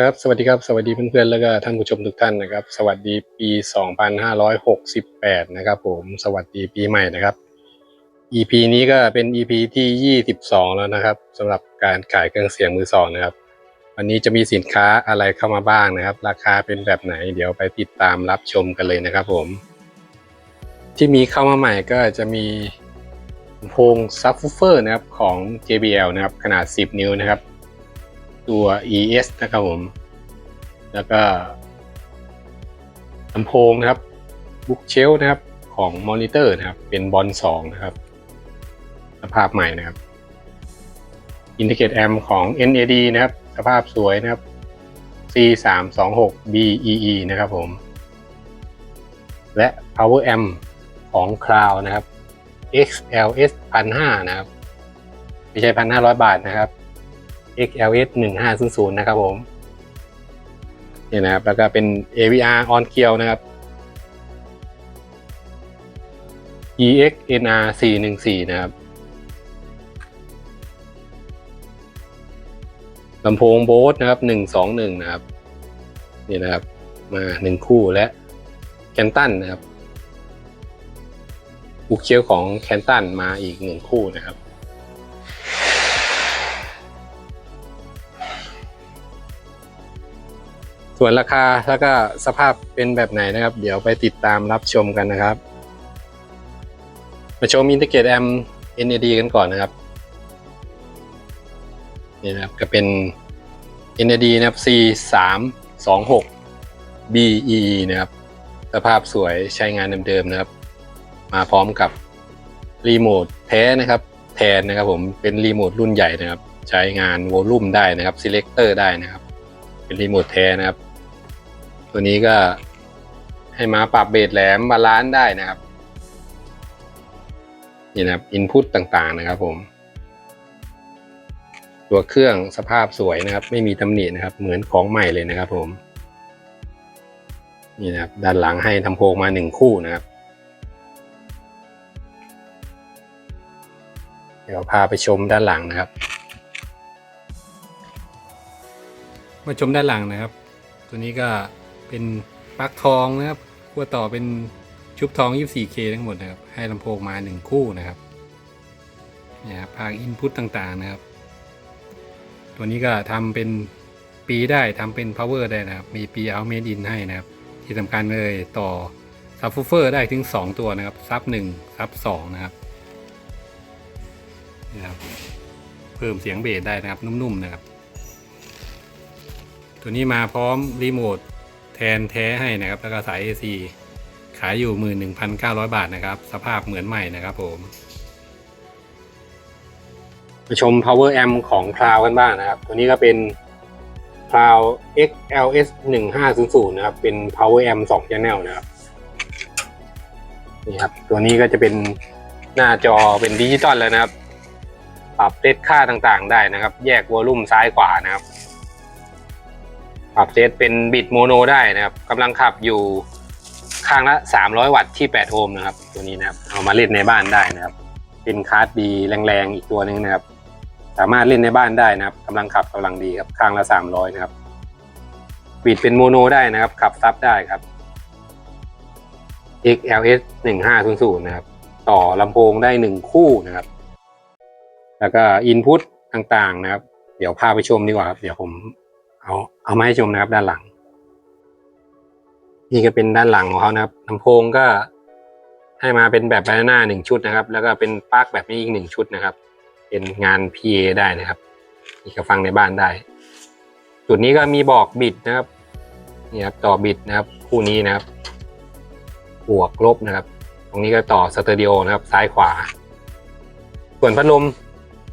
ครับสวัสดีครับสวัสดีเพื่อนๆแล้วก็ท่านผู้ชมทุกท่านนะครับ สวัสดีปี 2568 นะครับ ผมสวัสดีปีใหม่นะครับ EP นี้ก็เป็น EP ที่ 22 แล้วนะครับสำหรับการขายเครื่องเสียงมือสองนะครับ วันนี้จะมีสินค้าอะไรเข้ามาบ้างนะครับ ราคาเป็นแบบไหน เดี๋ยวไปติดตามรับชมกันเลยนะครับ ผม ที่มีเข้ามาใหม่ก็จะมีลำโพงซับ w ูเฟอร์นะครับของ JBL นะครับขนาด 10 นิ้วนะครับ ตัว ES นะครับผม แล้วก็ลำโพงนะครับบุ๊กเชลนะครับของมอนิเตอร์นะครับ เป็นบอล2นะครับสภาพใหม่นะครับอินทิเกตแอมของ NAD นะครับ สภาพสวยนะครับ C326 BEE นะครับผม และ Power Amp ของ Cloud นะครับ XLS 1,500 นะครับ ไม่ใช่ 1,500 บาทนะครับ XLS 1500นะครับผมนี่นะครับ แล้วก็เป็น AVR on g e a r นะครับ EXNR 414นะครับลำโพงโบสนะครับ 121 นะครับ นี่นะครับ มาหนึ่งคู่และแคนตันนะครับบุกเชียวของแคนตันมาอีกหนึ่งคู่นะครับ ส่วนราคาแล้วก็สภาพเป็นแบบไหนนะครับ เดี๋ยวไปติดตามรับชมกันนะครับ มาชมอินทิเกตแอม NAD กันก่อนนะครับนี่นะครับก็เป็น NAD นะครับ C 3 2 6 BEE นะครับ สภาพสวยใช้งานเดิมๆนะครับ มาพร้อมกับรีโมทแท้นะครับ แทนนะครับผมเป็นรีโมทรุ่นใหญ่นะครับ ใช้งานวอลลุ่มได้นะครับ selector ได้นะครับ เป็นรีโมทแท้นะครับ ตัวนี้ก็ให้มาปรับเบสแหลมบาลานซ์ได้นะครับ นี่นะครับอินพุตต่างๆนะครับผม ตัวเครื่องสภาพสวยนะครับ ไม่มีตำหนินะครับ เหมือนของใหม่เลยนะครับผม นี่นะครับ ด้านหลังให้ทำโพงมาหนึ่งคู่นะครับ เดี๋ยวพาไปชมด้านหลังนะครับ มาชมด้านหลังนะครับ ตัวนี้ก็ เป็นปลั๊กทองนะครับขั้วต่อเป็นชุบทอง 24K ทั้งหมดนะครับ ให้ลำโพงมา 1 คู่นะครับเนี่ยครับภาคอินพุตต่างๆนะครับ ตัวนี้ก็ทำเป็นปีได้ทำเป็น power ได้นะครับ มีปีเอาเมดอินให้นะครับ ที่สำคัญเลยต่อซับฟูเฟอร์ได้ถึง 2 ตัวนะครับ ซับ1ซับ2นะครับนี่ครับ เพิ่มเสียงเบสได้นะครับ นุ่มๆนะครับ ตัวนี้มาพร้อมรีโมท แทนแท้ให้นะครับ แล้วก็สาย AC ขายอยู่ 11,900 บาทนะครับ สภาพเหมือนใหม่นะครับผมมาชม power amp ของ Cloud กันบ้างนะครับ ตัวนี้ก็เป็น Cloud XLS 1500นะครับ เป็น power amp 2 channel นะครับนี่ครับ ตัวนี้ก็จะเป็นหน้าจอเป็นดิจิตอลแล้วนะครับ ปรับเซตค่าต่างๆ ได้นะครับ แยกวอลลุ่มซ้ายขวานะครับ ปรับเซตเป็นบิตโมโนได้นะครับกำลังขับอยู่ข้างละ 300 วัตต์ที่ 8 โอห์มนะครับ ตัวนี้นะครับเอามาเล่นในบ้านได้นะครับ เป็นคาร์ดดีแรงๆ อีกตัวหนึงนะครับ สามารถเล่นในบ้านได้นะครับกำลังขับกำลังดีครับข้างละ 300 นะครับบิตเป็นโมโนได้นะครับ ขับซับได้ครับ XLS 1500นะครับ ต่อลำโพงได้ 1 คู่นะครับ แล้วก็อินพุตต่างๆนะครับ เดี๋ยวพาไปชมดีกว่าครับ เดี๋ยวผม เอาเอามาให้ชมนะครับ ด้านหลัง นี่ก็เป็นด้านหลังของเขานะครับลำโพงก็ให้มาเป็นแบบบานาน่าหนึ่งชุดนะครับ แล้วก็เป็นปลั๊กแบบนี้อีกหนึ่งชุดนะครับ เป็นงาน PA ได้นะครับนี่ก็ฟังในบ้านได้ จุดนี้ก็มีบอกบิดนะครับนี่ครับต่อบิดนะครับ คู่นี้นะครับบวกลบนะครับ ตรงนี้ก็ต่อสเตอริโอนะครับ ซ้ายขวา ส่วนพัดลม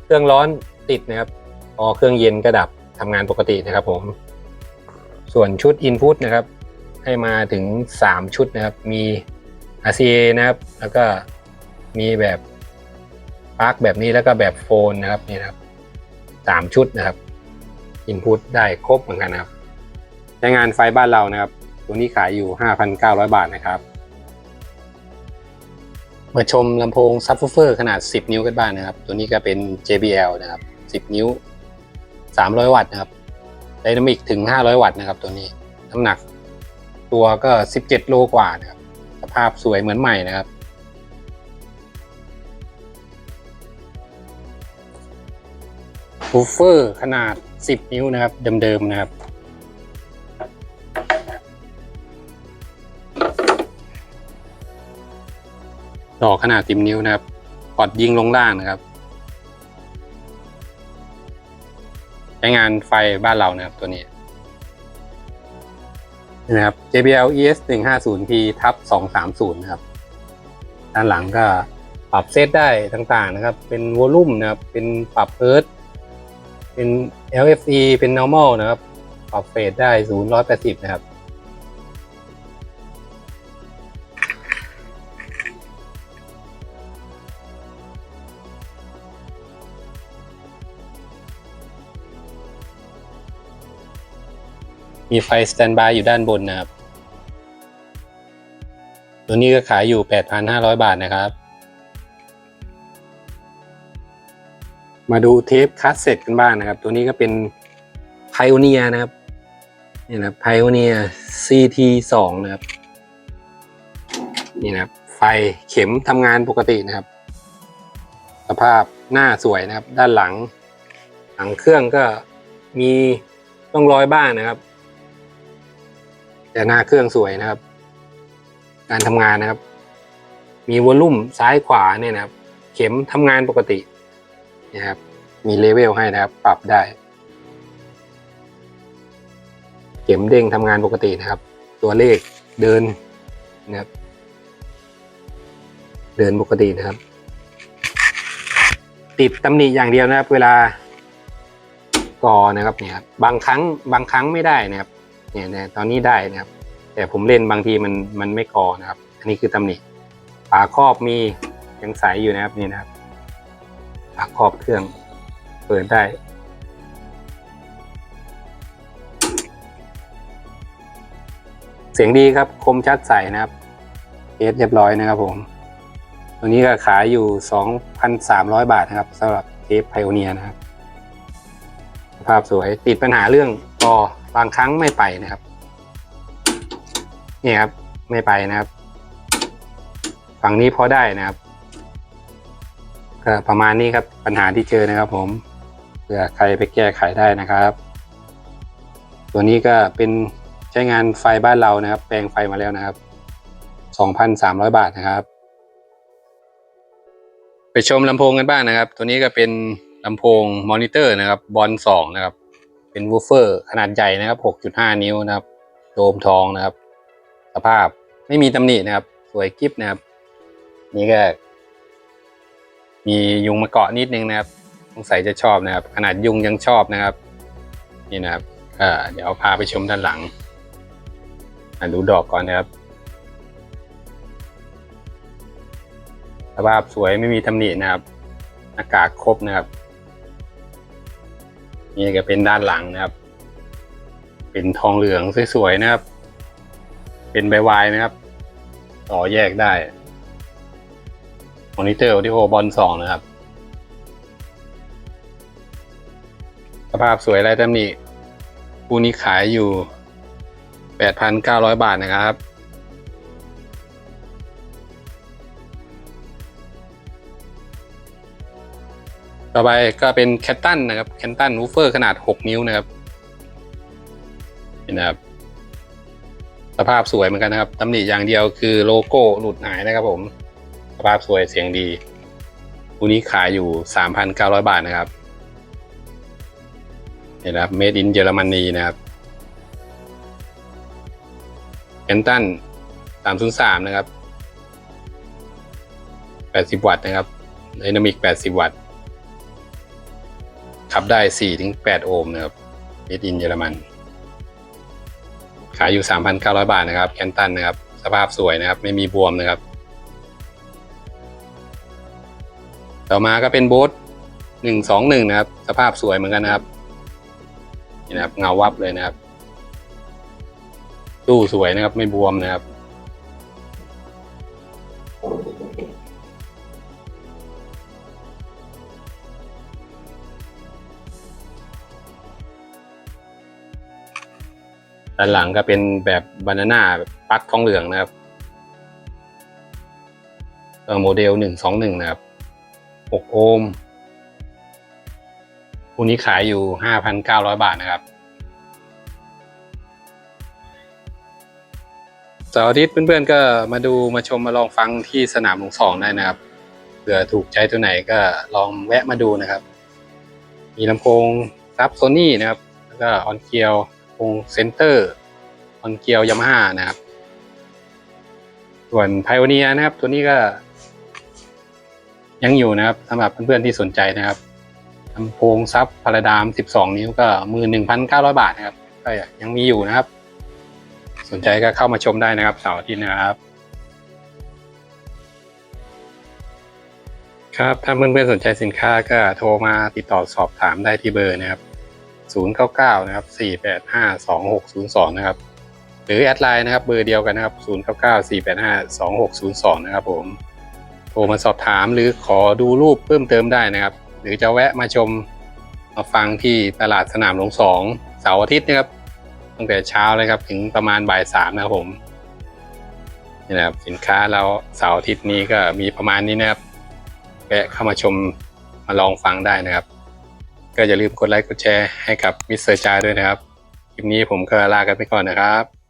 เครื่องร้อนติดนะครับพอเครื่องเย็นก็ดับ ทำงานปกตินะครับผม ส่วนชุด Input นะครับ ให้มาถึง 3 ชุดนะครับ มี RCA นะครับ แล้วก็มีแบบปลั๊กแบบนี้แล้วก็แบบโฟนนะครับนี่นะครับสามชุดนะครับ Input ได้ครบเหมือนกันนะครับ ใช้งานไฟบ้านเรานะครับ ตัวนี้ขายอยู่ 5,900 บาทนะครับ มาชมลำโพงซับ w ูเฟอร์ขนาด 10 นิ้วกันบ้างนะครับ ตัวนี้ก็เป็น JBL นะครับ 10 นิ้ว 300 วัตต์นะครับไดนามิกถึง 500 วัตต์นะครับ ตัวนี้น้ำหนักตัวก็ 17 โลกว่านะครับ สภาพสวยเหมือนใหม่นะครับ บูฟเฟอร์ขนาด 10 นิ้วนะครับ เดิมๆนะครับ ดอกขนาด 10 นิ้วนะครับพอร์ตยิงลงล่างนะครับ ใช้งานไฟบ้านเรานะครับตัวนี้นี่นะครับ JBL ES 1 5 0 P ทับ230 นะครับ ด้านหลังก็ปรับเซตได้ต่างๆนะครับ เป็นวอลลุ่มนะครับ เป็นปรับเพิร์ตเป็น LFE เป็น normal นะครับ ปรับเฟสได้0 180 นะครับ มีไฟสแตนบายอยู่ด้านบนนะครับ ตัวนี้ก็ขายอยู่ 8,500 บาทนะครับ มาดูเทปคัสเซ็ตกันบ้างนะครับ ตัวนี้ก็เป็น Pioneer นะครับนี่นะครับ Pioneer CT 2 นะครับนี่นะครับไฟเข็มทำงานปกตินะครับ สภาพหน้าสวยนะครับ ด้านหลัง หลังเครื่องก็มีร่องรอยบ้างนะครับ แต่หน้าเครื่องสวยนะครับ การทำงานนะครับ มีวอลลุ่มซ้ายขวาเนี่ยนะครับ เข็มทำงานปกตินะครับ มีเลเวลให้นะครับ ปรับได้ เข็มเด้งทำงานปกตินะครับ ตัวเลขเดินนะครับ เดินปกตินะครับ ติดตำหนิอย่างเดียวนะครับ เวลากอนะครับเนี่ยครับบางครั้งบางครั้งไม่ได้นะครับ เนี่ยเนี่ยตอนนี้ได้นะครับ แต่ผมเล่นบางทีมันมันไม่กอนะครับ อันนี้คือตำหนิฝาครอบมียังใสอยู่นะครับนี่นะครับฝาครอบเครื่องเปิดได้เสียงดีครับคมชัดใสนะครับเทสเรียบร้อยนะครับผม ตัวนี้ก็ขายอยู่ 2,300 บาทนะครับสำหรับเทปไพโอเนียนะครับ ภาพสวยติดปัญหาเรื่องกอ บางครั้งไม่ไปนะครับ นี่ครับ ไม่ไปนะครับ ฝั่งนี้พอได้นะครับก็ประมาณนี้ครับปัญหาที่เจอนะครับ ผมเผื่อใครไปแก้ไขได้นะครับ ตัวนี้ก็เป็นใช้งานไฟบ้านเรานะครับ แปลงไฟมาแล้วนะครับ 2,300 บาทนะครับ ไปชมลำโพงกันบ้างนะครับ ตัวนี้ก็เป็นลำโพงมอนิเตอร์นะครับบอลสองนะครับ เป็นวูเฟอร์ขนาดใหญ่นะครับ 6.5 นิ้วนะครับ โดมทองนะครับ สภาพไม่มีตำหนินะครับ สวยกิฟนะครับ นี่ก็ มียุงมาเกาะนิดนึงนะครับสงสัยจะชอบนะครับ ขนาดยุงยังชอบนะครับ นี่นะครับเดี๋ยวพาไปชมด้านหลังดูดอกก่อนนะครับสภาพสวยไม่มีตำหนินะครับหน้ากากครบนะครับ นี่ก็เป็นด้านหลังนะครับ เป็นทองเหลืองสวยๆนะครับ เป็นใบวายนะครับ ต่อแยกได้มอนิเตอร์ที่โอบอลสองนะครับ สภาพสวยไรตำหนิคู่นี้ขายอยู่ 8,900 บาทนะครับ ต่อไปก็เป็นแคตตันนะครับแคตตันวูเฟอร์ขนาด 6 นิ้วนะครับนี่นะครับ สภาพสวยเหมือนกันนะครับตำหนิอย่างเดียวคือโลโก้หลุดหายนะครับผม สภาพสวยเสียงดีคู่นี้ขายอยู่ 3,900 บาทนะครับนี่นะครับ made in เยอรมนีนะครับแคนตัน303 นะครับ 80 วัตต์นะครับไดนามิก 80 วัตต์ ขับได้4-8โอห์มนะครับ made in เยอรมัน ขายอยู่3,900บาทนะครับแคนตันนะครับ สภาพสวยนะครับ ไม่มีบวมนะครับ ต่อมาก็เป็นโบ๊ท121นะครับ สภาพสวยเหมือนกันนะครับนี่นะครับ เงาวับเลยนะครับ ตู้สวยนะครับ ไม่บวมนะครับ ด้านหลังก็เป็นแบบบานาน่าปักทองเหลืองนะครับโมเดลหนึ่งสองหนึ่งนะครับหกโอห์มคู่นี้ขายอยู่ห้าพันเก้าร้อยบาทนะครับสาร์อาทิตย์เพื่อนๆก็มาดูมาชมมาลองฟังที่สนามหลวงสองได้นะครับเผื่อถูกใจตัวไหนก็ลองแวะมาดูนะครับ มีลำโพงซับโซนี่นะครับ แล้วก็ออนเกียว งเซนเตอร์ออนเกียวยามาฮ่านะครับ ส่วนไพโอเนียนะครับ ตัวนี้ก็ ยังอยู่นะครับสำหรับเพื่อนๆที่สนใจนะครับลำโพงซับพาราดาม 12 นิ้วก็มือ 1,900 บาทนะครับ ก็ยังมีอยู่นะครับ สนใจก็เข้ามาชมได้นะครับเสาร์อาทิตย์นะครับ ครับ ถ้าเพื่อนๆสนใจสินค้าก็โทรมาติดต่อสอบถามได้ที่เบอร์นะครับ 099 นะครับ 485 2602 นะครับ หรือแอดไลน์นะครับเบอร์เดียวกันนะครับ 099 485 2602 นะครับผม โทรมาสอบถามหรือขอดูรูปเพิ่มเติมได้นะครับ หรือจะแวะมาชมมาฟังที่ตลาดสนามหลวงสองเสาร์อาทิตย์นะครับ ตั้งแต่เช้าเลยครับถึงประมาณบ่ายสามนะครับผมนี่นะครับสินค้าเราเสาร์อาทิตย์นี้ก็มีประมาณนี้นะครับแวะเข้ามาชมมาลองฟังได้นะครับ ก็อย่าลืมกดไลค์กดแชร์ให้กับมิสเตอร์จาด้วยนะครับ คลิปนี้ผมก็ลากันไปก่อนนะครับ